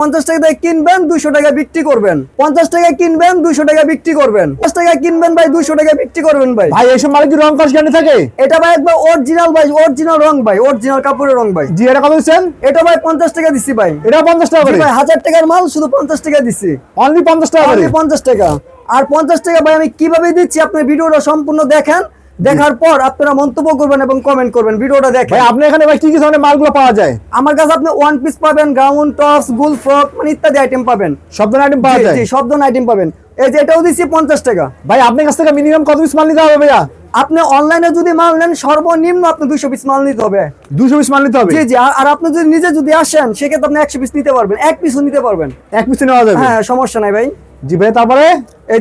পঞ্চাশ টাকা দিয়ে কিনবেন দুইশো টাকা বিক্রি করবেন। পঞ্চাশ টাকা কিনবেন দুইশো টাকা বিক্রি করবেন। পঞ্চাশ টাকা কিনবেন ভাই দুইশো টাকা বিক্রি করবেন ভাই। ভাই এইসব মালিক রং গ্যারান্টি থাকে? এটা ভাই একবার অরিজিনাল ভাই অরিজিনাল রং ভাই অরিজিনাল কাপড়ের রং ভাই। জি এটা কত দিচ্ছেন? এটা ভাই পঞ্চাশ টাকা দিচ্ছি ভাই। এটা পঞ্চাশ টাকা ভাই হাজার টাকার মাল শুধু পঞ্চাশ টাকা দিচ্ছি অনলি পঞ্চাশ টাকা অনলি পঞ্চাশ টাকা। আর পঞ্চাশ টাকা ভাই আমি কীভাবে দিচ্ছি? আপনি ভিডিওটা সম্পূর্ণ দেখেন। দেখার পর আপনারা মন্তব্য করবেন এবং কমেন্ট করবেন। ভিডিওটা দেখেন। ভাই আপনি এখানে ভাই কি কি ধরনের মালগুলো পাওয়া যায়? আমার কাছে আপনি ওয়ান পিস পাবেন গাউন টপস গুল ফ্রক মানে ইত্যাদি আইটেম পাবেন। সব ধরনের আইটেম পাওয়া যায়? জি, সব ধরনের আইটেম পাবেন। এই যে এটাও দিচ্ছি পঞ্চাশ টাকা। ভাই আপনার কাছ থেকে মিনিমাম কত পিস মাল নিতে হবে ভাইয়া? আপনি অনলাইনে যদি মাল নেন সর্বনিম্ন আপনি দুইশো পিস মাল নিতে হবে। দুশো পিস মাল নিতে হবে? জি জি আর- আর আপনি যদি নিজে যদি আসেন সেক্ষেত্রে আপনি একশো পিস নিতে পারবেন এক পিসও নিতে পারবেন। এক পিস নেওয়া যাবে? হ্যাঁ সমস্যা নাই ভাই। জি ভাই তারপরে?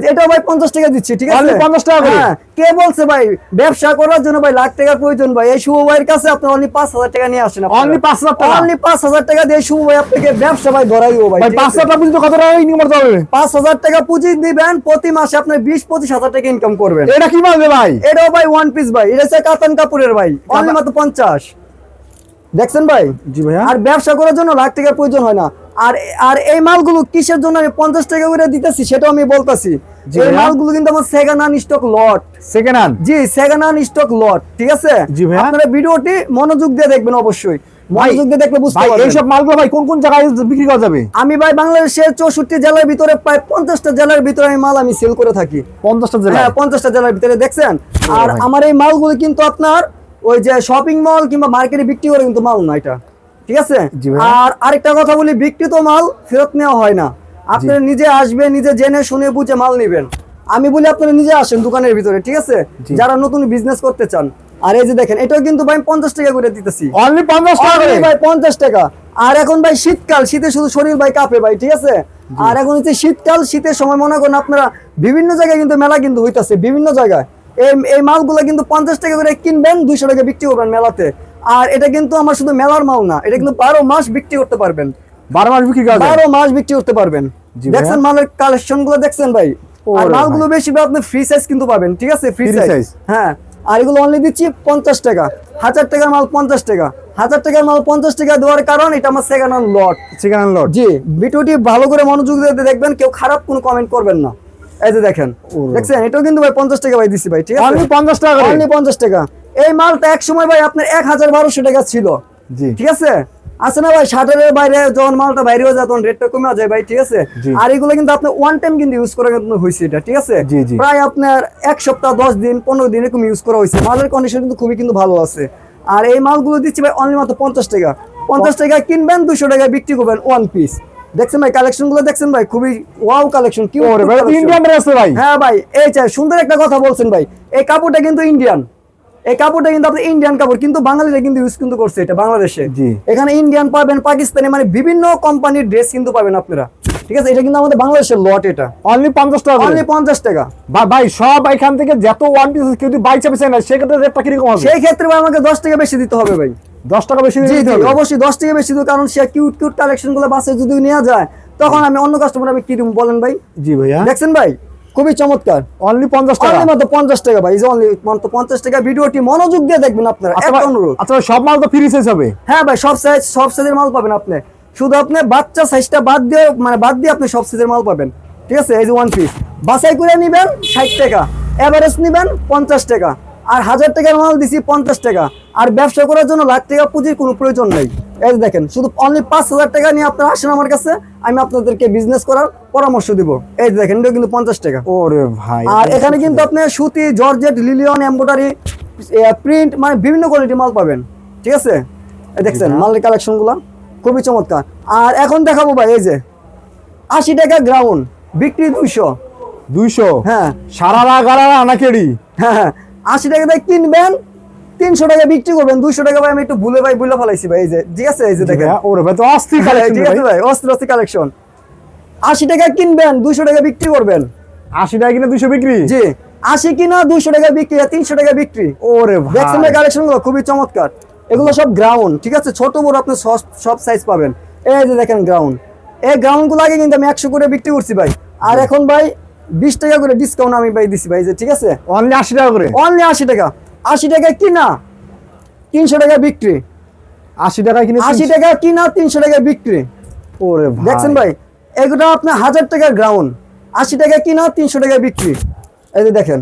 এটাও ভাই পঞ্চাশ টাকা দিচ্ছি ঠিক আছে? 50 টাকা হ্যাঁ, কে বলছে ভাই ব্যবসা করার জন্য ভাই লাখ টাকার প্রয়োজন ভাই এই শুভ ভাইয়ের কাছে আপনি অনলি পাঁচ হাজার টাকা নিয়ে আসেন Only 5,000 টাকা? অনলি পাঁচ হাজার টাকা দিয়ে শুভ ভাই আপনাকে ব্যবসা ভাই ধরাই দিব ভাই পাঁচ? টাকা পর্যন্ত কত টাকা ইনকাম করতে হবে? পাঁচ হাজার টাকা পুঁজি দিবেন প্রতি মাসে আপনি বিশ পঁচিশ হাজার টাকা ইনকাম করবেন। এটা কি মাল ভাই? এটাও ভাই ওয়ান পিস ভাই এটা হচ্ছে কাতান কাপড়ের ভাই অনলি মাত্র পঞ্চাশ। দেখছেন ভাই? জি ভাই আর ব্যবসা করার জন্য লাখ টাকার প্রয়োজন হয় না। আর আর এই মালগুলো কিসের জন্য আমি পঞ্চাশ টাকা করে দিতেছি সেটাও আমি বলতেছি। এই মালগুলো কিন্তু আমার second hand stock lot second hand জি সেকেন্ড হ্যান্ড স্টক লট ঠিক আছে? আপনারা ভিডিওটি মনোযোগ দিয়ে দেখবেন অবশ্যই। মনোযোগ দিয়ে দেখলে বুঝতে পারবেন। এইসব মালগুলো ভাই কোন কোন জায়গায় বিক্রি করা যাবে? আমি ভাই বাংলাদেশের চৌষট্টি জেলার ভিতরে প্রায় পঞ্চাশটা জেলার ভিতরে আমি মাল আমি সেল করে থাকি। পঞ্চাশটা জেলা হ্যাঁ পঞ্চাশটা জেলার ভিতরে দেখছেন? আর আমার এই মালগুলো কিন্তু আপনার ওই যে শপিং মল কিংবা মার্কেটে বিক্রি করে কিন্তু মাল না এটা। ঠিক আছে? আর আরেকটা কথা বলি বিক্রিত মাল ফেরত নেওয়া হয় না। আপনারা নিজে আসবেন নিজে জেনে শুনে বুঝে মাল নেবেন। আমি বলি আপনারা নিজে আসেন দোকানের ভিতরে ঠিক আছে? যারা নতুন বিজনেস করতে চান। আর এই যে দেখেন এটাও কিন্তু ভাই পঞ্চাশ টাকা করে দিতেছি। অনলি পঞ্চাশ টাকা ভাই পঞ্চাশ টাকা। আর এখন ভাই শীতকাল শীতে শুধু শরীর ভাই কাঁপে ভাই ঠিক আছে? আর এখন হচ্ছে শীতকাল শীতের সময় মনে করেন আপনারা বিভিন্ন জায়গায় কিন্তু মেলা কিন্তু হইতাছে বিভিন্ন জায়গায়। এই এই মালগুলো কিন্তু পঞ্চাশ টাকা করে কিনবেন দুইশো টাকা বিক্রি করবেন মেলাতে। আর এটা কিন্তু আমার শুধু মেলার মাল না এটা কিন্তু বারো মাস বিক্রি করতে পারবেন। বারো মাস বিক্রি বারো মাস বিক্রি করতে পারবেন। দেখছেন মালের কালেকশনগুলো দেখছেন ভাই? আর মালগুলো বেশি আপনি ফ্রি সাইজ কিন্তু পাবেন ঠিক আছে? ফ্রি সাইজ হ্যাঁ আর এগুলো অনলি দিচ্ছি পঞ্চাশ টাকা। হাজার টাকার মাল পঞ্চাশ টাকা। হাজার টাকার মাল পঞ্চাশ টাকা দেওয়ার কারণ এটা আমার second hand lot second hand lot জি ভিডিওটি ভালো করে মনোযোগ দিয়ে দেখবেন কেউ খারাপ কোনো কমেন্ট করবেন না। এই যে দেখেন দেখছেন? এটাও কিন্তু ভাই পঞ্চাশ টাকা ভাই দিচ্ছি ভাই ঠিক আছে? অনলি পঞ্চাশ টাকা অনলি পঞ্চাশ টাকা। এই মালটা এক সময় ভাই আপনার এক হাজার বারোশো টাকা ছিল। ঠিক আছে? আছে না ভাই? শাটারের বাইরে যখন মালটা বাইরে হয়ে যায় তখন রেটটা কমে যায় ভাই ঠিক আছে? আর এগুলো কিন্তু আপনি ওয়ান টাইম কিন্তু ইউজ করা কিন্তু হয়েছে এটা ঠিক আছে। প্রায় আপনার এক সপ্তাহ দশ দিন পনেরো দিন এরকম ইউজ করা হয়েছে। মালের কন্ডিশন কিন্তু খুবই কিন্তু ভালো আছে। আর এই মালগুলো দিচ্ছি ভাই অনলি মাত্র পঞ্চাশ টাকা। পঞ্চাশ টাকা কিনবেন দুশো টাকায় বিক্রি করবেন ওয়ান পিস দেখছেন ভাই কালেকশনগুলো দেখছেন ভাই? খুবই ওয়াও কালেকশন কি ইন্ডিয়ান ভাই হ্যাঁ ভাই এই চাই সুন্দর একটা কথা বলছেন ভাই। এই কাপড়টা কিন্তু ইন্ডিয়ান এই কাপড়টা কিন্তু আপনি ইন্ডিয়ান কাপড় কিন্তু বাঙালিরা কিন্তু ইউজ কিন্তু করছে এটা বাংলাদেশে। এখানে ইন্ডিয়ান পাবেন পাকিস্তানি মানে বিভিন্ন কোম্পানির ড্রেস কিন্তু পাবেন আপনারা। ঠিক আছে? এটা কিন্তু আমাদের বাংলাদেশের লট এটা। অনলি পঞ্চাশ টাকা অনলি পঞ্চাশ টাকা। ভাই সব এখান থেকে যত ওয়ান পিস কেউ যদি বাইক চাপে চায় না সেক্ষেত্রে রেটটা কীরকম হবে? সেই ক্ষেত্রে ভাই আমাকে দশ টাকা বেশি দিতে হবে ভাই। দশ টাকা বেশি দিতে হবে? অবশ্যই দশ টাকা বেশি দেবো কারণ সে কিউট কিউট কালেকশনগুলো বাসে যদি নেওয়া যায় তখন আমি অন্য কাস্টমার আমি কি দিব বলেন ভাই। জি ভাইয়া। দেখছেন ভাই? খুবই চমৎকার। অনলি পঞ্চাশ টাকা। মাত্র পঞ্চাশ টাকা ভাই অনলি মাত্র পঞ্চাশ টাকা। ভিডিওটি মনোযোগ দিয়ে দেখবেন আপনারা। আচ্ছা অনুরোধ। আচ্ছা সব মাল তো ফ্রি সাইজ হবে? হ্যাঁ ভাই সব সাইজ সব সাইজের মাল পাবেন আপনি। শুধু আপনি বাচ্চা সাইজটা বাদ দিয়ে মানে বাদ দিয়ে আপনি সব সাইজের মাল পাবেন। ঠিক আছে? এই যে ওয়ান পিস বাছাই করে নেবেন ষাট টাকা। এভারেজ নেবেন পঞ্চাশ টাকা। আর হাজার টাকার মাল দিছি পঞ্চাশ টাকা। আর ব্যবসা করার জন্য লাখ টাকা পুঁজির কোনো প্রয়োজন নেই। এই দেখেন শুধু অনলি পাঁচ হাজার টাকা নিয়ে আপনারা আসেন আমার কাছে আমি আপনাদেরকে বিজনেস করার পরামর্শ দিব। এই দেখেন এটা কিন্তু পঞ্চাশ টাকা। ওরে ভাই আর এখানে কিন্তু আপনি সুতি জর্জেট লিলিয়ন এমব্রয়ডারি প্রিন্ট মানে বিভিন্ন কোয়ালিটির মাল পাবেন। ঠিক আছে? এই দেখছেন মালের কালেকশনগুলা খুবই চমৎকার। আর এখন দেখাবো ভাই এই যে আশি টাকা গ্রাউন্ড বিক্রি দুইশো। দুইশো? হ্যাঁ। সারারা গারারা আনাকেড়ি? হ্যাঁ হ্যাঁ। আশি টাকা দিয়ে কিনবেন তিনশো টাকা বিক্রি করবেন দুইশো টাকা ভাই আমি একটু ভুলে ভাই ভুলে ফেলাইছি ভাই এই যে ঠিক আছে এই যে দেখেন। ওরে ভাই তো অস্থির হ্যাঁ, কালেকশন ঠিক আছে ভাই। অস্ত্র অস্ত্র কালেকশন আশি টাকা কিনবেন দুইশো টাকা বিক্রি করবেন। আশি টাকা কিনে দুইশো বিক্রি? জি আশি কিনা দুইশো টাকা বিক্রি আর তিনশো টাকা বিক্রি। ওরে ভাই। দেখছেন না কালেকশনগুলো খুবই চমৎকার। এগুলো সব গ্রাউন্ড ঠিক আছে? ছোট বড় আপনি সব- সব সাইজ পাবেন। এই যে দেখেন গ্রাউন্ড এই গ্রাউন্ডগুলো আগে কিন্তু আমি একশো করে বিক্রি করছি ভাই। আর এখন ভাই বিশ টাকা করে ডিসকাউন্ট আমি ভাই দিছি ভাই যে ঠিক আছে? অনলি আশি টাকা করে? অনলি আশি টাকা। আশি টাকা কিনা? তিনশো টাকা বিক্রি। আশি টাকা কিনে আশি টাকা কিনা তিনশো টাকা বিক্রি। ওরে দেখছেন ভাই। এগুলো আপনার হাজার টাকার গ্রাউন্ড আশি টাকা কিনা তিনশো টাকা বিক্রি। এই যে দেখেন।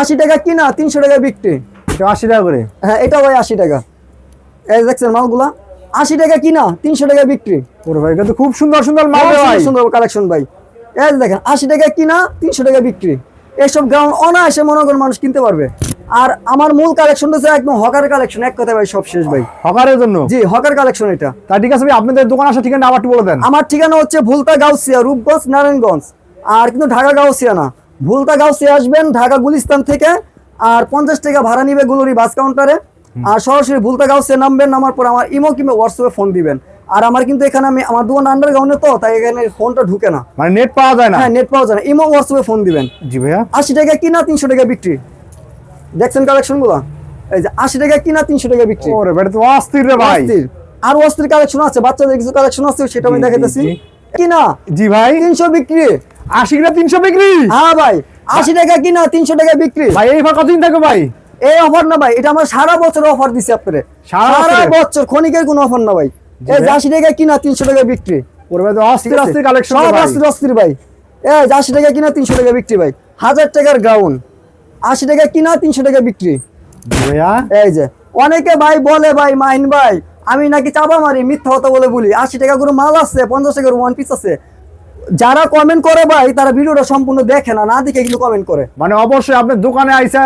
আশি টাকা কিনা তিনশো টাকা বিক্রি। এটা আশি টাকা করে? হ্যাঁ এটা ভাই আশি টাকা। এই দেখছেন মালগুলা। আশি টাকা কিনা তিনশো টাকা বিক্রি। ওরে ভাই কিন্তু খুব সুন্দর সুন্দর মাল ভাই। সুন্দর কালেকশন ভাই। এই যে দেখেন আশি টাকা কিনা তিনশো টাকা বিক্রি। এইসব গ্রাউন্ড অনায়াসে মনে করেন মানুষ কিনতে পারবে। আর আমার মূল কালেকশন হচ্ছে একদম হকার কালেকশন এক কথায় ভাই সব শেষ ভাই। হকারের জন্য? জি হকার কালেকশন এটা। তা ঠিক আছে ভাই আপনাদের দোকান আসার ঠিকানা আবার বলে দেন। আমার ঠিকানা হচ্ছে ভুলতা গাউসিয়া রূপগঞ্জ নারায়ণগঞ্জ। আর কিন্তু ঢাকা গাউসিয়া না। ভুলতা গাউসিয়া আসবেন ঢাকা গুলিস্তান থেকে আর পঞ্চাশ টাকা ভাড়া নিবে গুলুরি বাস কাউন্টারে আর সরাসরি ভুলতা গাউসিয়া নামবেন নামার পর আমার ইমো কিংবা হোয়াটসঅ্যাপে ফোন দিবেন। আর আমার কিন্তু এখানে আমি আমার দোকান আন্ডারগ্রাউন্ডে তো তাই এখানে ফোনটা ঢুকে না। মানে নেট পাওয়া যায় না? হ্যাঁ নেট পাওয়া যায় না। ইমো হোয়াটসঅ্যাপে ফোন দিবেন। জি ভাইয়া। আশি টাকা কিনা তিনশো টাকা বিক্রি। দেখছেন কালেকশনগুলো এই যে আশি টাকা কিনা তিনশো টাকা বিক্রি। ওরে এটা তো অস্থির রে ভাই। অস্থির। আরও অস্থির কালেকশন আছে বাচ্চাদের কিছু কালেকশন আছে সেটা আমি দেখাইতেছি। কিনা? জি ভাই। তিনশো বিক্রি। আশি কিনা তিনশো বিক্রি? হ্যাঁ ভাই আশি টাকা কিনা তিনশো টাকা বিক্রি। ভাই এই ভাগ কতদিন থাকবে ভাই। এই অফার না ভাই এটা আমার সারা বছর অফার দিছি আপনারে। সারা সারা বছর? ক্ষণিকের কোনো অফার না ভাই। এই আশি টাকা কিনা তিনশো টাকা বিক্রি। ওরে ভাই অস্থির অস্থির কালেকশন সব অস্থির অস্থির ভাই। এই আশি টাকা কিনা তিনশো টাকা বিক্রি ভাই। হাজার টাকার গ্রাউন্ড আশি টাকা কিনা তিনশো টাকা বিক্রি। এই যে অনেকে ভাই বলে ভাই মাইন ভাই আমি নাকি চাপা মারি মিথ্যা কথা বলে বলি। আশি টাকা করে মাল আছে পঞ্চাশ টাকা ওয়ান পিস আছে। যারা কমেন্ট করে ভাই তারা ভিডিওটা সম্পূর্ণ দেখে না না দেখে কিন্তু কমেন্ট করে। মানে অবশ্যই আপনার দোকানে আইসা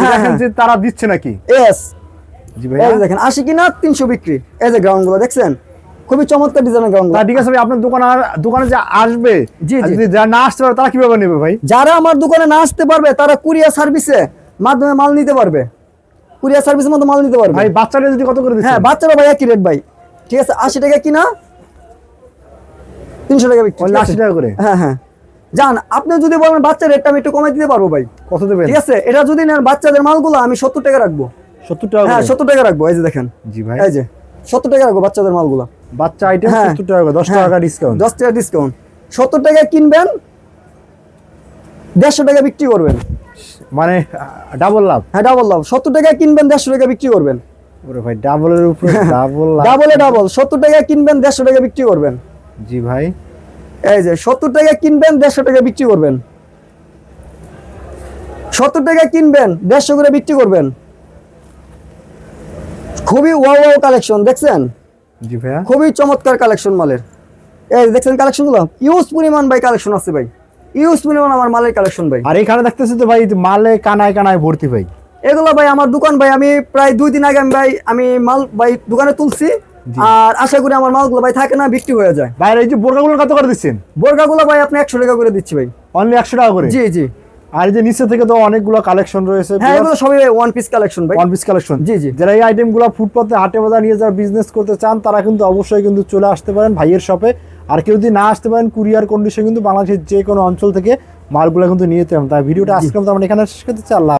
হ্যাঁ, হ্যাঁ। তারা দিচ্ছে নাকি? এস দেখেন আশি কিনা তিনশো বিক্রি। এই যে গ্রাউন্ডগুলো দেখছেন? খুবই চমৎকার ডিজাইনের ঠিক আছে ভাই আপনার দোকানে দোকানে যে আসবে জি, জি। যারা না আসতে পারে তারা কীভাবে নেবে ভাই? যারা আমার দোকানে না আসতে পারবে তারা কুরিয়ার সার্ভিসে মাধ্যমে মাল নিতে পারবে। কুরিয়ার সার্ভিসের মতো মাল নিতে পারবে। ভাই বাচ্চাটা যদি কত করে হ্যাঁ বাচ্চারা ভাই একই রেট ভাই। ঠিক আছে আশি টাকা কিনা তিনশো টাকা বিক্রি। আশি টাকা করে? হ্যাঁ হ্যাঁ। যান আপনি যদি বলেন বাচ্চার রেটটা আমি একটু কমাই দিতে পারব ভাই। কত দেবেন? ঠিক আছে এটা যদি নেন বাচ্চাদের মালগুলো আমি সত্তর টাকা রাখব। সত্তর টাকা হ্যাঁ করে। সত্তর টাকা রাখব এই যে দেখেন। জি ভাই। এই যে সত্তর টাকা রাখব বাচ্চাদের মালগুলো। বাচ্চা আইটেম হ্যাঁ। সত্তর টাকা করে দশ হ্যাঁ, টাকা ডিসকাউন্ট দশ টাকা ডিসকাউন্ট সত্তর টাকা কিনবেন দেড়শো টাকা বিক্রি করবেন। মানে ডাবল লাভ? হ্যাঁ ডাবল লাভ। সত্তর টাকা কিনবেন দেড়শো টাকা বিক্রি করবেন। ওরে ভাই ডাবলের উপরে ডাবল লাভ। ডাবলে ডাবল সত্তর টাকা কিনবেন দেড়শো টাকা বিক্রি করবেন। জি ভাই। এই যে সত্তর টাকা কিনবেন দেড়শো টাকা বিক্রি করবেন। সত্তর টাকা কিনবেন দেড়শো করে বিক্রি করবেন। খুবই ওয়াও ওয়াও কালেকশন দেখছেন? জি ভাইয়া। খুবই চমৎকার কালেকশন মালের। এই দেখছেন কালেকশনগুলো ইউজ পরিমাণ ভাই কালেকশন আছে ভাই। ইউজ পরিমাণ আমার মালের কালেকশন ভাই। আর এখানে দেখতেছি তো ভাই মালে কানায় কানায় ভর্তি ভাই। এগুলো ভাই আমার দোকান ভাই আমি প্রায় দুই দিন আগে আমি ভাই আমি মাল ভাই দোকানে তুলছি। আর আশা করি আমার মালগুলো ভাই থাকে না বিক্রি হয়ে যায়। ভাই এই যে বোরকাগুলো কত করে দিচ্ছেন? বোরকাগুলো ভাই আপনি একশো টাকা করে দিচ্ছি ভাই। অনলি একশো টাকা করে? জি জি। আর এই যে নিচে থেকে তো অনেকগুলো কালেকশন রয়েছে হ্যাঁ এগুলো সবই ওয়ান পিস কালেকশন ভাই। ওয়ান পিস কালেকশন জি, জি। যারা এই আইটেমগুলো ফুটপাতে হাটে বাজার নিয়ে যারা বিজনেস করতে চান তারা কিন্তু অবশ্যই কিন্তু চলে আসতে পারেন ভাইয়ের শপে আর কেউ যদি না আসতে পারেন কুরিয়ার কন্ডিশন কিন্তু বাংলাদেশের যে কোনো অঞ্চল থেকে মালগুলো কিন্তু নিয়ে যেতে হবে তাই ভিডিওটা আজকে আমরা এখানে শেষ করতে চাই আল্লাহ